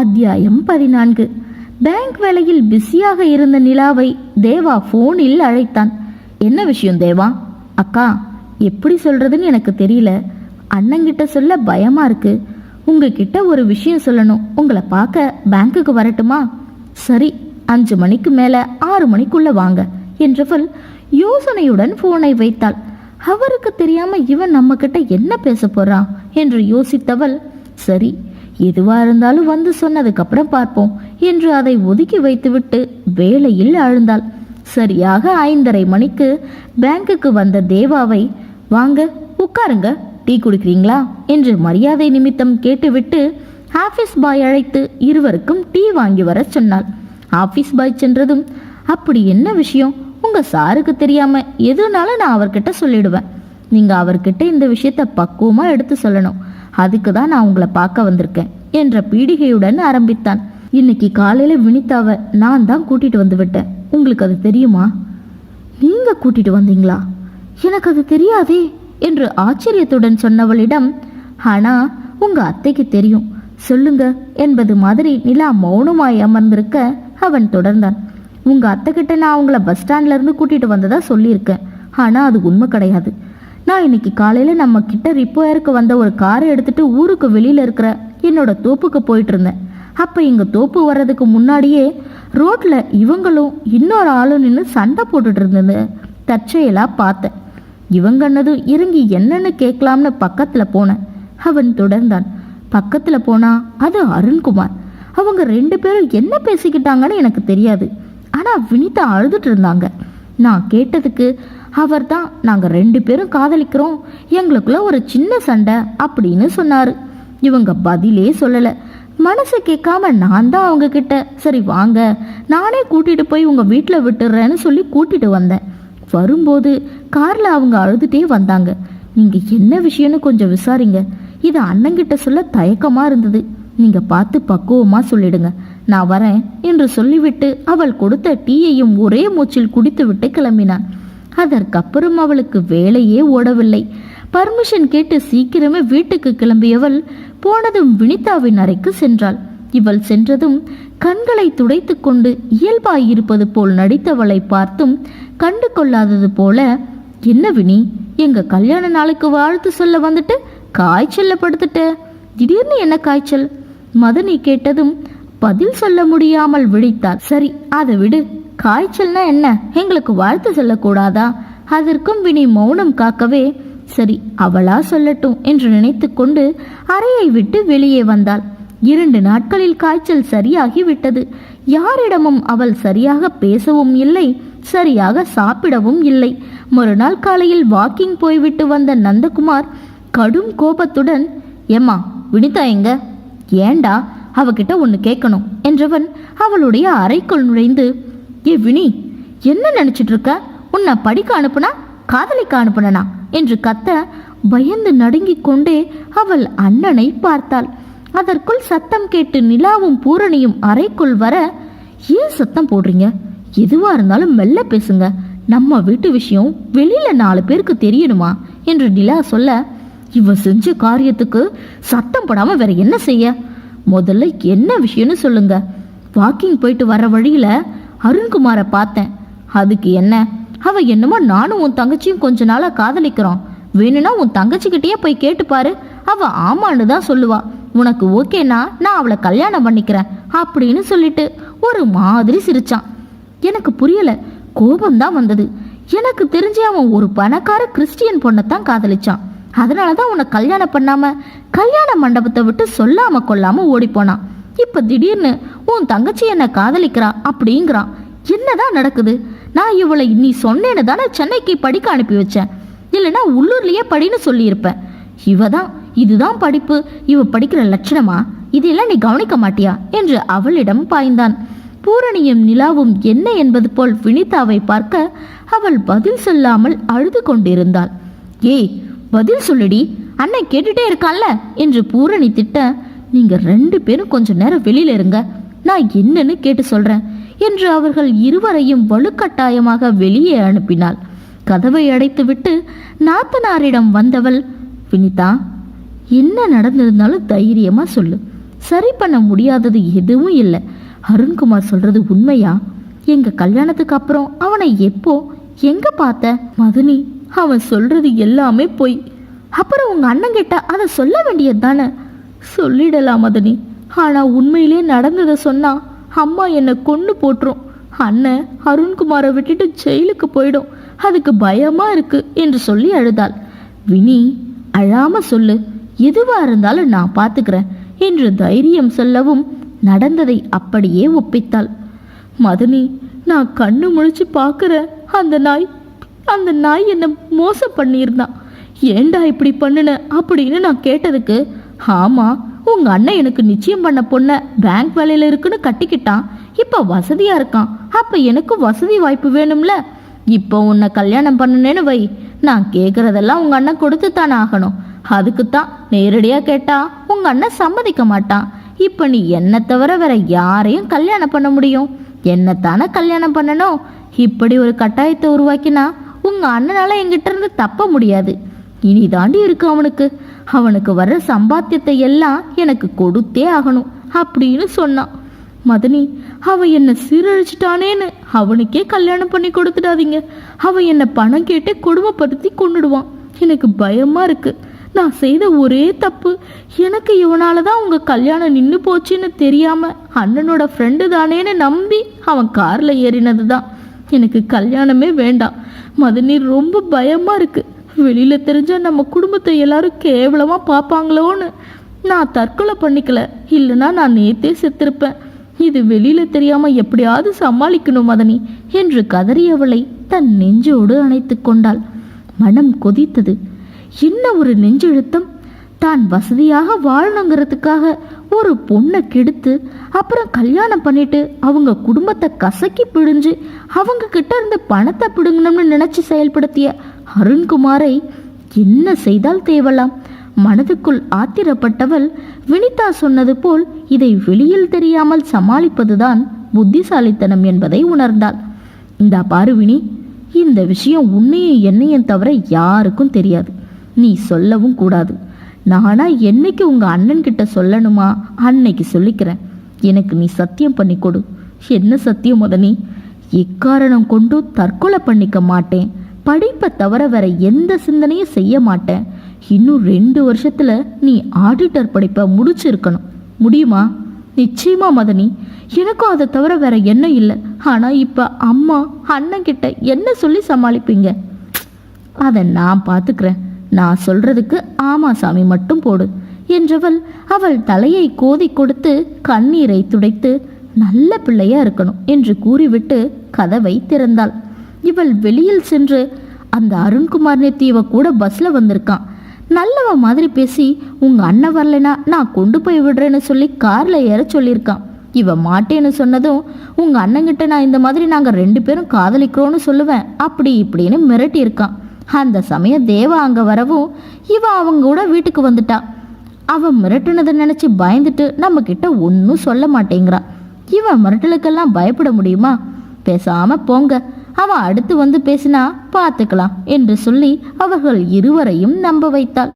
அத்தியாயம் பதினான்கு. பேங்க் வேலையில் பிஸியாக இருந்த நிலாவை தேவா ஃபோனில் அழைத்தான். என்ன விஷயம் தேவா? அக்கா எப்படி சொல்றதுன்னு எனக்கு தெரியல. அண்ணங்கிட்ட சொல்ல பயமா இருக்கு. உங்ககிட்ட ஒரு விஷயம் சொல்லணும். உங்களை பார்க்க பேங்க்குக்கு வரட்டுமா? சரி அஞ்சு மணிக்கு மேல ஆறு மணிக்குள்ள வாங்க என்றவள் யோசனையுடன் போனை வைத்தாள். அவருக்கு தெரியாம இவன் நம்ம கிட்ட என்ன பேச போறான்? என்று யோசித்தவள். சரி எதுவா இருந்தாலும் வந்து சொன்னதுக்கு அப்புறம் பார்ப்போம் என்று அதை ஒதுக்கி வைத்துவிட்டு வேலையில் ஆழ்ந்தாள். சரியாக ஐந்தரை மணிக்கு பேங்குக்கு வந்த தேவாவை வாங்க உட்காருங்க டீ குடிக்கிறீங்களா? என்று மரியாதை நிமித்தம் கேட்டுவிட்டு ஆபீஸ் பாய் அழைத்து இருவருக்கும் டீ வாங்கி வர சொன்னாள். ஆபீஸ் பாய் சென்றதும் அப்படி என்ன விஷயம்? உங்க சாருக்கு தெரியாம எதுனாலும் நான் அவர்கிட்ட சொல்லிடுவேன். நீங்க அவர்கிட்ட இந்த விஷயத்த பக்குவமா எடுத்து சொல்லணும். அதுக்கு தான் நான் உங்களை பார்க்க வந்திருக்கேன் என்ற பீடிகையுடன் ஆரம்பித்தான். இன்னைக்கு காலையில வினிதாவை நான் தான் கூட்டிட்டு வந்து விட்டேன். உங்களுக்கு அது தெரியுமா? நீங்க கூட்டிட்டு வந்தீங்களா? எனக்கு அது தெரியாதே என்று ஆச்சரியத்துடன் சொன்னவளிடம் ஆனா உங்க அத்தைக்கு தெரியும். சொல்லுங்க என்பது மாதிரி நிலா மௌனமாய் அமர்ந்திருக்க அவன் தொடர்ந்தான். உங்க அத்தை கிட்ட நான் அவங்கள பஸ் ஸ்டாண்ட்ல இருந்து கூட்டிட்டு வந்ததா சொல்லியிருக்கேன். ஆனா அது உண்மை கிடையாது. நான் இன்னைக்கு காலையில நம்ம கிட்ட ரிப்பேருக்கு வந்த ஒரு காரை எடுத்துட்டு ஊருக்கு வெளியில இருக்கிற என்னோட தோப்புக்கு போயிட்டு இருந்தேன். அப்ப இங்க தோப்பு வர்றதுக்கு முன்னாடியே ரோட்ல இவங்களும் இன்னொரு ஆளும் நின்று சண்டை போட்டுட்டு இருந்தது. தற்செயலா பார்த்தேன். இவங்கன்னதும் இறங்கி என்னன்னு கேட்கலாம்னு பக்கத்துல போனேன். அவன் தொடர்ந்தான். பக்கத்துல போனா அது அருண்குமார். அவங்க ரெண்டு பேரும் என்ன பேசிக்கிட்டாங்கன்னு எனக்கு தெரியாது. ஆனா வினிதா அழுதுட்டு இருந்தாங்க. நான் கேட்டதுக்கு அவர் தான் நாங்கள் ரெண்டு பேரும் காதலிக்கிறோம். எங்களுக்குள்ள ஒரு சின்ன சண்டை அப்படின்னு சொன்னார். இவங்க பதிலே சொல்லலை. மனசு கேட்காம நான் தான் அவங்க கிட்ட சரி வாங்க நானே கூட்டிட்டு போய் உங்க வீட்டில் விட்டுறேன்னு சொல்லி கூட்டிட்டு வந்தேன். வரும்போது கார்ல அவங்க அழுதுட்டே வந்தாங்க. நீங்க என்ன விஷயம்னு கொஞ்சம் விசாரிங்க. இது அண்ணங்கிட்ட சொல்ல தயக்கமா இருந்தது. நீங்க பார்த்து பக்குவமா சொல்லிடுங்க. நான் வரேன் என்று சொல்லிவிட்டு அவள் கொடுத்த டீயையும் ஒரே மூச்சில் குடித்துவிட்டு கிளம்பினான். அதற்கப்புறம் அவளுக்கு வேலையே ஓடவில்லை. பர்மிஷன் கேட்டு சீக்கிரமே வீட்டுக்கு கிளம்பியவள் போனதும் வினிதாவின் அறைக்கு சென்றாள். இவள் சென்றதும் கண்களை துடைத்து கொண்டு இயல்பாயிருப்பது போல் நடித்தவளை பார்த்தும் கண்டு கொள்ளாதது போல என்ன வினி எங்க கல்யாண நாளுக்கு வாழ்த்து சொல்ல வந்துட்டு காய்ச்சல்ல படுத்துட்ட திடீர்னு என்ன காய்ச்சல்? மதனி கேட்டதும் பதில் சொல்ல முடியாமல் விழித்தாள். சரி அதை விடு. காய்ச்சல்னா என்ன? எங்களுக்கு வாழ்த்து சொல்லக்கூடாதா? அதற்கும் வினி மௌனம் காக்கவே சரி அவளா சொல்லட்டும் என்று நினைத்துக்கொண்டு அறையை விட்டு வெளியே வந்தாள். இரண்டு நாட்களில் காய்ச்சல் சரியாகி விட்டது. யாரிடமும் அவள் சரியாக பேசவும் இல்லை சரியாக சாப்பிடவும் இல்லை. மறுநாள் காலையில் வாக்கிங் போய்விட்டு வந்த நந்தகுமார் கடும் கோபத்துடன் ஏம்மா வினிதா எங்க? ஏண்டா அவகிட்ட ஒன்று கேட்கணும் என்றவன் அவளுடைய அறைக்குள் நுழைந்து ஏ வினி என்ன நினச்சிட்டு இருக்க உன்னை படிக்க அனுப்புனா காதலிக்க அனுப்புனா என்று கத்த பயந்து நடுங்கிக் கொண்டே அவள் அண்ணனை பார்த்தாள். அதற்குள் சத்தம் கேட்டு நிலாவும் பூரணியும் அறைக்குள் வர ஏன் சத்தம் போடுறீங்க? எதுவா இருந்தாலும் மெல்ல பேசுங்க. நம்ம வீட்டு விஷயம் வெளியில நாலு பேருக்கு தெரியணுமா? என்று நிலா சொல்ல இவன் செஞ்ச காரியத்துக்கு சத்தம் போடாம வேற என்ன செய்ய? முதல்ல என்ன விஷயம்னு சொல்லுங்க. வாக்கிங் போயிட்டு வர வழியில அருண்குமாரை பார்த்தேன். அதுக்கு என்ன? அவ என்னமோ நானும் உன் தங்கச்சியும் கொஞ்ச நாளாக காதலிக்கிறோம். வேணும்னா உன் தங்கச்சிக்கிட்டயே போய் கேட்டுப்பாரு அவ ஆமான்னு தான் சொல்லுவா. உனக்கு ஓகேனா நான் அவளை கல்யாணம் பண்ணிக்கிறேன் அப்படின்னு சொல்லிட்டு ஒரு மாதிரி சிரிச்சான். எனக்கு புரியல. கோபம்தான் வந்தது. எனக்கு தெரிஞ்சு அவன் ஒரு பணக்கார கிறிஸ்டியன் பொண்ணைத்தான் காதலிச்சான். அதனால தான் உன்னை கல்யாணம் பண்ணாம கல்யாண மண்டபத்தை விட்டு சொல்லாம கொள்ளாம ஓடி போனான். இப்ப திடீர்னு உன் தங்கச்சி என்னை காதலிக்கிறா அப்படிங்கிறான். என்னதான் நடக்குது? நான் இவளை நீ சொன்னேன்னு தானே சென்னைக்கு படிக்க அனுப்பி வச்சேன். இல்லைன்னா உள்ளூர்லயே படின்னு சொல்லியிருப்பேன். இவ தான் இதுதான் படிப்பு. இவ படிக்கிற லட்சணமா? இதெல்லாம் நீ கவனிக்க மாட்டியா? என்று அவளிடம் பாய்ந்தான். பூரணியும் நிலாவும் என்ன என்பது போல் வினிதாவை பார்க்க அவள் பதில் சொல்லாமல் அழுது கொண்டிருந்தாள். ஏய் பதில் சொல்லுடி. அண்ணன் கேட்டுட்டே இருக்கான்ல? என்று பூரணி திட்ட நீங்கள் ரெண்டு பேரும் கொஞ்ச நேரம் வெளியில் இருங்க. நான் என்னன்னு கேட்டு சொல்கிறேன் என்று அவர்கள் இருவரையும் வலுக்கட்டாயமாக வெளியே அனுப்பினாள். கதவை அடைத்துவிட்டு நாத்தனாரிடம் வந்தவள் வினிதா என்ன நடந்திருந்தாலும் தைரியமாக சொல்லு. சரி பண்ண முடியாதது எதுவும் இல்லை. அருண்குமார் சொல்றது உண்மையா? எங்க கல்யாணத்துக்கு அப்புறம் அவனை எப்போ எங்க பார்த்த? மதுனி அவன் சொல்றது எல்லாமே பொய். அப்புறம் உங்க அண்ணன் கிட்ட அதை சொல்ல வேண்டியது தானே சொல்லிடலாம் மதனி. ஆனா உண்மையிலே நடந்ததை சொன்னா அம்மா என்னை கொண்டு போட்டுரும். அண்ணன் அருண்குமாரை விட்டுட்டு ஜெயிலுக்கு போயிடும். அதுக்கு பயமா இருக்கு என்று சொல்லி அழுதாள். வினி அழாம சொல்லு. எதுவா இருந்தாலும் நான் பார்த்துக்கிறேன் என்று தைரியம் சொல்லவும் நடந்ததை அப்படியே ஒப்பித்தாள். மதனி நான் கண்ணு முழிச்சு பார்க்குறேன் அந்த நாய் அந்த நாய் என்னை மோசம் பண்ணியிருந்தான் ஏண்டா இப்படி பண்ணுன அப்படின்னு நான் கேட்டதுக்கு ஆமாம் உங்க அண்ணன் எனக்கு நிச்சயம் பண்ண பொண்ணை பேங்க் வேலையில் இருக்குன்னு கட்டிக்கிட்டான். இப்போ வசதியாக இருக்கான். அப்போ எனக்கு வசதி வாய்ப்பு வேணும்ல? இப்போ உன்னை கல்யாணம் பண்ணனேன்னு வை. நான் கேட்குறதெல்லாம் உங்கள் அண்ணன் கொடுத்து தானே ஆகணும். அதுக்கு தான் நேரடியாக கேட்டா உங்கள் அண்ணன் சம்மதிக்க மாட்டான். இப்போ நீ என்னை தவிர வேற யாரையும் கல்யாணம் பண்ண முடியும்? என்னத்தானே கல்யாணம் பண்ணணும்? இப்படி ஒரு கட்டாயத்தை உருவாக்கினா உங்கள் அண்ணனால் எங்கிட்ட இருந்து தப்ப முடியாது. இனி தாண்டி இருக்கு அவனுக்கு. அவனுக்கு வர்ற சம்பாத்தியத்தை எல்லாம் எனக்கு கொடுத்தே ஆகணும் அப்படின்னு சொன்னான். மதனி அவ என்னை சீரழிச்சிட்டானேன்னு அவனுக்கே கல்யாணம் பண்ணி கொடுத்துடாதீங்க. அவன் என்னை பணம் கேட்டு கொடுமைப்படுத்தி கொண்டுடுவான் எனக்கு பயமா இருக்கு. நான் செய்த ஒரே தப்பு. எனக்கு இவனால தான் உங்க கல்யாணம் நின்று போச்சுன்னு தெரியாம அண்ணனோட ஃப்ரெண்டு தானேன்னு நம்பி அவன் கார்ல ஏறினது தான் எனக்கு கல்யாணமே வேண்டாம். மதனி ரொம்ப பயமா இருக்கு. வெளியில் தெரிஞ்சால் நம்ம குடும்பத்தை எல்லாரும் கேவலமாக பார்ப்பாங்களோன்னு. நான் தற்கொலை பண்ணிக்கல. இல்லைன்னா நான் நேத்தே செத்திருப்பேன். இது வெளியில் தெரியாமல் எப்படியாவது சமாளிக்கணும் மதனி என்று கதறியவளை தன் நெஞ்சோடு அணைத்து கொண்டாள். மனம் கொதித்தது. என்ன ஒரு நெஞ்செழுத்தம்? தான் வசதியாக வாழணுங்கிறதுக்காக ஒரு பொண்ணை கெடுத்து அப்புறம் கல்யாணம் பண்ணிட்டு அவங்க குடும்பத்தை கசக்கி பிழிஞ்சு அவங்க கிட்ட இருந்து பணத்தை பிடுங்கணும்னு நினைச்சு செயல்படுத்திய அருண்குமாரை என்ன செய்தால் தேவலாம்? மனதுக்குள் ஆத்திரப்பட்டவள் வினிதா சொன்னது போல் இதை வெளியில் தெரியாமல் சமாளிப்பதுதான் புத்திசாலித்தனம் என்பதை உணர்ந்தாள். இந்த பாரு வினி இந்த விஷயம் உன்னையும் என்னையும் தவிர யாருக்கும் தெரியாது. நீ சொல்லவும் கூடாது. நானா என்னைக்கு உங்க அண்ணன் கிட்ட சொல்லணுமா? அன்னைக்கு சொல்லிக்கிறேன். எனக்கு நீ சத்தியம் பண்ணி கொடு. என்ன சத்தியம் முதனி? எக்காரணம் கொண்டு தற்கொலை பண்ணிக்க மாட்டேன். படிப்பை தவிர வேற எந்த சிந்தனையும் செய்ய மாட்டேன். இன்னும் ரெண்டு வருஷத்துல நீ ஆடிட்டர் படிப்பை முடிச்சிருக்கணும். முடியுமா? நிச்சயமா மதனி. எனக்கும் அதை தவிர வேற என்ன இல்லை. ஆனா இப்ப அம்மா அண்ணன் கிட்ட என்ன சொல்லி சமாளிப்பீங்க? அதை நான் பார்த்துக்கிறேன். நான் சொல்றதுக்கு ஆமா சாமி மட்டும் போடு என்றவள் அவள் தலையை கோதி கொடுத்து கண்ணீரை துடைத்து நல்ல பிள்ளையா இருக்கணும் என்று கூறிவிட்டு கதவை திறந்தாள். இவள் வெளியில் சென்று அந்த அருண்குமார் நேத்து இவ கூட பஸ்ல வந்திருக்கான். நல்லவ மாதிரி பேசி உங்க அண்ணன் வரலைனா நான் கொண்டு போய் விடுறேன்னு சொல்லி கார்ல ஏற சொல்லியிருக்கான். இவ மாட்டேன்னு சொன்னதும் உங்க அண்ணங்கிட்ட நான் இந்த மாதிரி நாங்க ரெண்டு பேரும் காதலிக்கிறோன்னு சொல்லுவேன் அப்படி இப்படின்னு மிரட்டி இருக்கான் அந்த சமயம் தேவா அங்க வரவும் இவ அவங்க கூட வீட்டுக்கு வந்துட்டா. அவன் மிரட்டுனதை நினைச்சு பயந்துட்டு நம்ம கிட்ட ஒன்றும் சொல்ல மாட்டேங்கிறான் இவன் மிரட்டலுக்கெல்லாம் பயப்பட முடியுமா? பேசாம போங்க. அவன் அடுத்து வந்து பேசினா பார்த்துக்கலாம் என்று சொல்லி அவர்கள் இருவரையும் நம்ப வைத்தாள்.